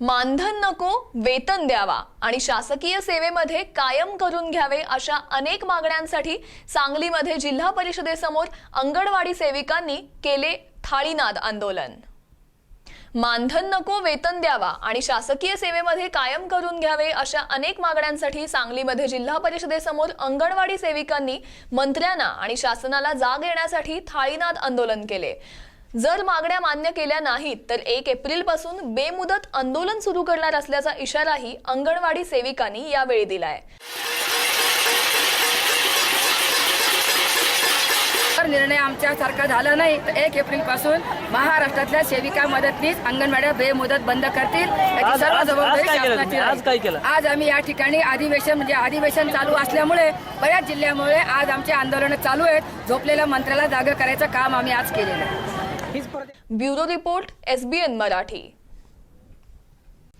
मानधन नको वेतन द्यावा. आणि शासकीय सेवेमध्ये कायम करून घ्यावे अशा अनेक मागण्यांसाठी सांगलीमध्ये जिल्हा परिषदेसमोर अंगणवाडी सेविकांनी केले थाळीनाद आंदोलन. मानधन नको वेतन द्यावा आणि शासकीय सेवेमध्ये कायम करून घ्यावे अशा अनेक मागण्यांसाठी सांगलीमध्ये जिल्हा परिषदेसमोर अंगणवाडी सेविकांनी मंत्र्यांना आणि शासनाला जाग येण्यासाठी थाळीनाद आंदोलन केले. जर मागण्या मान्य केल्या नाहीत तर एक एप्रिलपासून बेमुदत आंदोलन सुरू करणार असल्याचा इशाराही अंगणवाडी सेविकांनी यावेळी दिलाय. जर निर्णय आमच्यासारखा झाला नाही. तर एक एप्रिलपासून महाराष्ट्रातल्या सेविका मदतनीस अंगणवाड्या बेमुदत बंद करतील. याची आज- सर्व जबाबदारी आज काय केलं शासनाची राहील. आज आम्ही या ठिकाणी अधिवेशन म्हणजे अधिवेशन चालू असल्यामुळे बऱ्याच जिल्ह्यामुळे आज आमचे आंदोलन चालू आहेत. झोपलेल्या मंत्र्याला जागा करायचं काम आम्ही आज केलेलं आहे. Bureau report SBN Marathi.